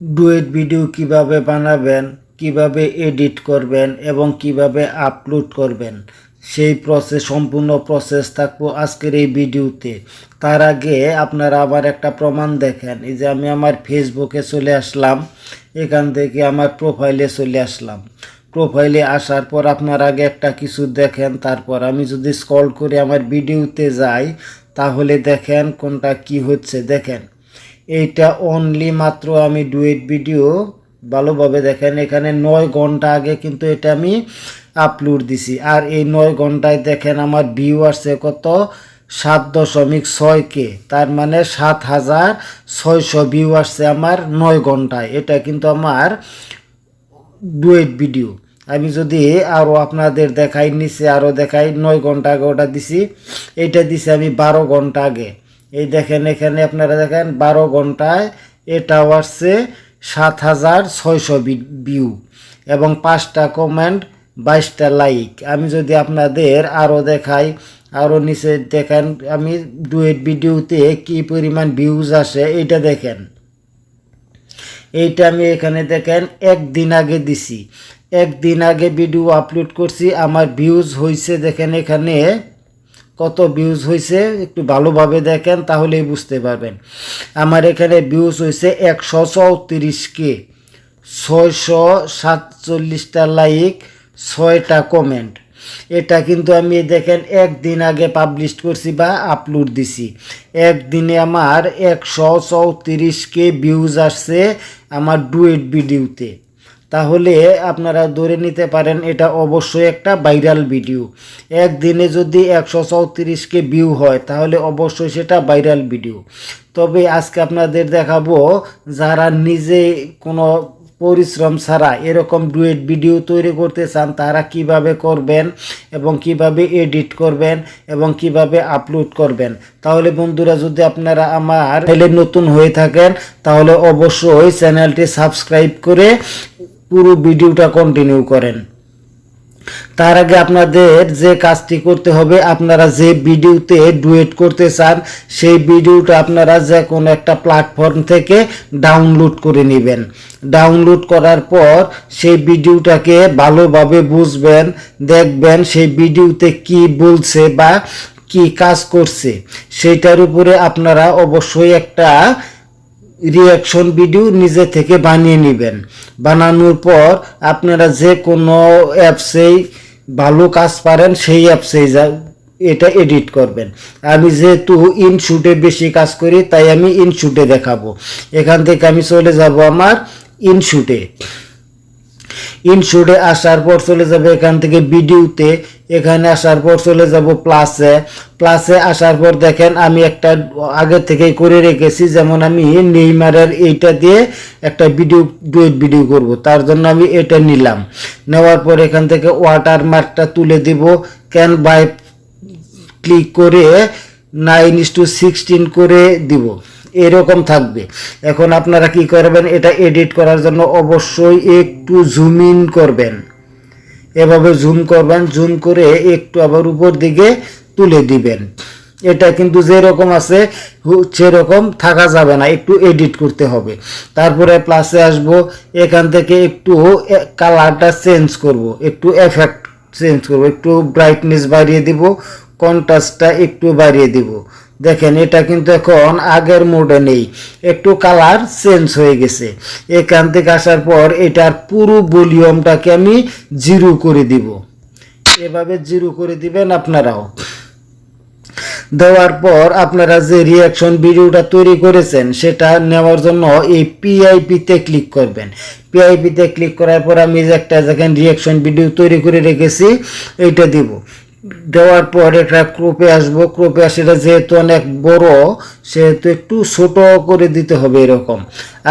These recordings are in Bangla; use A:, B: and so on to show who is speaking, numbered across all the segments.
A: ডুয়েট ভিডিও কীভাবে বানাবেন, কীভাবে এডিট করবেন এবং কীভাবে আপলোড করবেন, সেই প্রসেস সম্পূর্ণ প্রসেস থাকব আজকের এই ভিডিওতে। তার আগে আপনারা আবার একটা প্রমাণ দেখেন, এই যে আমি আমার ফেসবুকে চলে আসলাম, এখান থেকে আমার প্রোফাইলে চলে আসলাম। প্রোফাইলে আসার পর আপনার আগে একটা কিছু দেখেন, তারপর আমি যদি স্ক্রল করে আমার ভিডিওতে যাই, তাহলে দেখেন কোনটা কি হচ্ছে, দেখেন। এইটা অনলি মাত্র আমি ডুয়েট ভিডিও ভালোভাবে দেখেন। এখানে নয় ঘণ্টা আগে কিন্তু এটা আমি আপলোড দিছি। আর এই নয় ঘন্টায় দেখেন আমার ভিউ আসছে কত? সাত দশমিক ছয় কে। তার মানে সাত হাজার ছয়শো ভিউ আসছে আমার নয় ঘন্টায়। এটা কিন্তু আমার ডুয়েট ভিডিও আমি যদি আরও আপনাদের দেখাই, নিচে আরও দেখাই, নয় ঘণ্টা আগে ওটা দিছি। এটা দিছি আমি বারো ঘণ্টা আগে। এই দেখেন, এখানে আপনারা দেখেন, বারো ঘন্টায় এটাও আসছে সাত হাজার ছয়শো ভিউ এবং পাঁচটা কমেন্ট বাইশটা লাইক আমি যদি আপনাদের আরও দেখাই আরও নিচে দেখেন, আমি ডুয়েট ভিডিওতে কি পরিমাণ ভিউজ আসে, এইটা দেখেন। এইটা আমি এখানে দেখেন, একদিন আগে দিছি। একদিন আগে ভিডিও আপলোড করছি, আমার ভিউজ হয়েছে দেখেন এখানে কত ভিউজ হয়েছে একটু ভালোভাবে দেখেন তাহলেই বুঝতে পারবেন। আমার এখানে ভিউজ হয়েছে একশো চৌত্রিশ কে, ছয়শো সাতচল্লিশটা লাইক ছয়টা কমেন্ট এটা কিন্তু আমি দেখেন একদিন আগে পাবলিশ করছি বা আপলোড দিছি। একদিনে আমার একশো চৌত্রিশ কে ভিউজ আসছে আমার ডুয়েট ভিডিওতে। তাহলে আপনারা ধরে নিতে পারেন এটা অবশ্যই একটা ভাইরাল ভিডিও একদিনে যদি একশো চৌত্রিশকে ভিউ হয়, তাহলে অবশ্যই সেটা ভাইরাল ভিডিও তবে আজকে আপনাদের দেখাবো যারা নিজে কোনো পরিশ্রম ছাড়া এরকম ডুয়েট ভিডিও তৈরি করতে চান, তারা কীভাবে করবেন এবং কীভাবে এডিট করবেন এবং কীভাবে আপলোড করবেন। তাহলে বন্ধুরা, যদি আপনারা আমার চ্যানেলে নতুন হয়ে থাকেন, তাহলে অবশ্যই চ্যানেলটি সাবস্ক্রাইব করে পুরো ভিডিওটা কন্টিনিউ করেন। তার আগে আপনাদের যে কাজটি করতে হবে, আপনারা যে ভিডিওতে ডুয়েট করতে চান, সেই ভিডিওটা আপনারা যে কোনো একটা প্ল্যাটফর্ম থেকে ডাউনলোড করে নেবেন। ডাউনলোড করার পর সেই ভিডিওটাকে ভালোভাবে বুঝবেন, দেখবেন সেই ভিডিওতে কি বলছে বা কি কাজ করছে। সেইটার উপরে আপনারা অবশ্যই একটা রিয়াকশন ভিডিও নিজে থেকে বানিয়ে নেবেন। বানানোর পর আপনারা যে কোনো অ্যাপসেই ভালো কাজ পারেন, সেই অ্যাপসেই যা এটা এডিট করবেন। আমি যেহেতু ইনশুটে বেশি কাজ করি, তাই আমি ইনশুটে দেখাবো। এখান থেকে আমি চলে যাব আমার ইনশুটে। ইনশুটে আসার পর চলে যাবে এখান থেকে ভিডিওতে এখানে আসার পর চলে যাব প্লাসে প্লাসে আসার পর দেখেন আমি একটা আগে থেকে করে রেখেছি, যেমন আমি নেইমারের এইটা দিয়ে একটা ভিডিও ডুয়েট ভিডিও করব। তার জন্য আমি এটা নিলাম। নেওয়ার পর এখান থেকে ওয়াটার মার্কটা তুলে দিব। ক্যান বাই ক্লিক করে নাইন ইস টু সিক্সটিন করে দিব। এরকম থাকবে। এখন আপনারা কি করবেন, এটা এডিট করার জন্য অবশ্যই একটু জুম ইন করবেন। এভাবে জুম করবেন জুম করে একটু আবার উপর দিকে তুলে দিবেন। এটা কিন্তু যেরকম আছে সেরকম থাকা যাবে না, একটু এডিট করতে হবে। তারপরে প্লাসে আসব, এখান থেকে একটু কালারটা চেঞ্জ করব, একটু এফেক্ট চেঞ্জ করব, একটু ব্রাইটনেস বাড়িয়ে দিব কন্ট্রাস্টটা একটু বাড়িয়ে দিব। দেখেন, এটা কিন্তু এখন আগের মোডে নেই। একটু কালার চেঞ্জ হয়ে গেছে। এখান থেকে আসার পর এটার পুরো ভলিউমটাকে আমি জিরো করে দিব। এভাবে জিরো করে দিবেন আপনারাও। দেওয়ার পর আপনারা যে রিয়াকশন ভিডিওটা তৈরি করেছেন, সেটা নেওয়ার জন্য এই পিআইপিতে ক্লিক করবেন। পিআইপিতে ক্লিক করার পর আমি যে একটা যেখানে রিয়াকশন ভিডিও তৈরি করে রেখেছি, এইটা দিব। দেওয়ার পর একটা ক্রোপে আসব। ক্রোপে সেটা যেহেতু অনেক বড়, সেহেতু একটু ছোট করে দিতে হবে এরকম।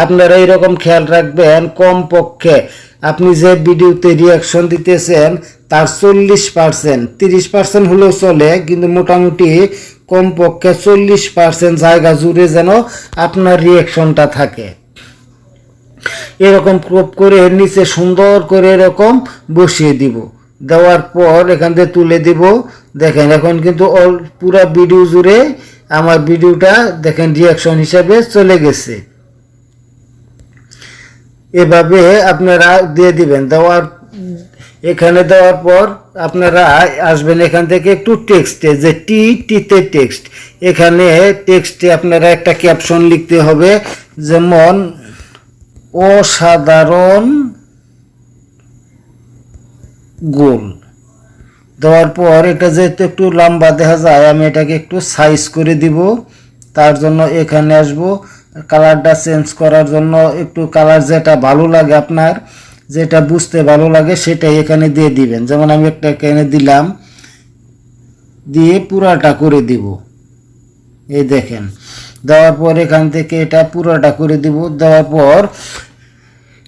A: আপনারা এরকম খেয়াল রাখবেন, কমপক্ষে আপনি যে ভিডিওতে রিয়াকশন দিতেছেন, তার চল্লিশ পার্সেন্ট তিরিশ পার্সেন্ট হলেও চলে, কিন্তু মোটামুটি কমপক্ষে চল্লিশ পার্সেন্ট জায়গা জুড়ে যেন আপনার রিয়াকশনটা থাকে। এরকম ক্রপ করে নিচে সুন্দর করে এরকম বসিয়ে দিব। দেওয়ার পর এখান থেকে তুলে দিব। দেখেন, এখন কিন্তু অল পুরা ভিডিও জুড়ে আমার ভিডিওটা দেখেন রিয়াকশন হিসাবে চলে গেছে। এভাবে আপনারা দিয়ে দিবেন। দেওয়ার, এখানে দেওয়ার পর আপনারা আসবেন এখান থেকে একটু টেক্সটে যে টি টিতে টেক্সট এখানে টেক্সটে আপনারা একটা ক্যাপশন লিখতে হবে, যেমন, অসাধারণ গোল দেওয়ার পর এটা যেহেতু একটু লম্বা দেখা যায়, আমি এটাকে একটু সাইজ করে দিব। তার জন্য এখানে আসব। কালারটা চেঞ্জ করার জন্য একটু কালার যেটা ভালো লাগে আপনার, যেটা বুঝতে ভালো লাগে সেটাই এখানে দিয়ে দিবেন। যেমন আমি একটা এখানে দিলাম, দিয়ে পুরাটা করে দিব। এই দেখেন। দেওয়ার পর এখান থেকে এটা পুরাটা করে দিব। দেওয়ার পর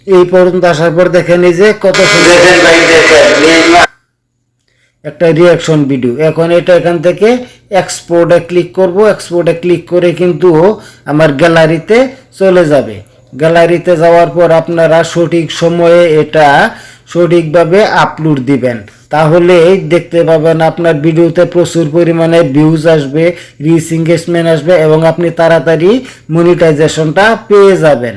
A: এই পর্যন্ত আসার পর দেখেন এই যে কত একটা রিয়াকশন ভিডিও এখন এটা এখান থেকে এক্সপোর্টে ক্লিক করব। এক্সপোর্টে ক্লিক করে কিন্তু আমার গ্যালারিতে চলে যাবে। গ্যালারিতে যাওয়ার পর আপনারা সঠিক সময়ে এটা সঠিকভাবে আপলোড দিবেন। তাহলেই দেখতে পাবেন আপনার ভিডিওতে প্রচুর পরিমাণে ভিউজ আসবে রিচ এঙ্গেজমেন্ট আসবে এবং আপনি তাড়াতাড়ি মনিটাইজেশনটা পেয়ে যাবেন।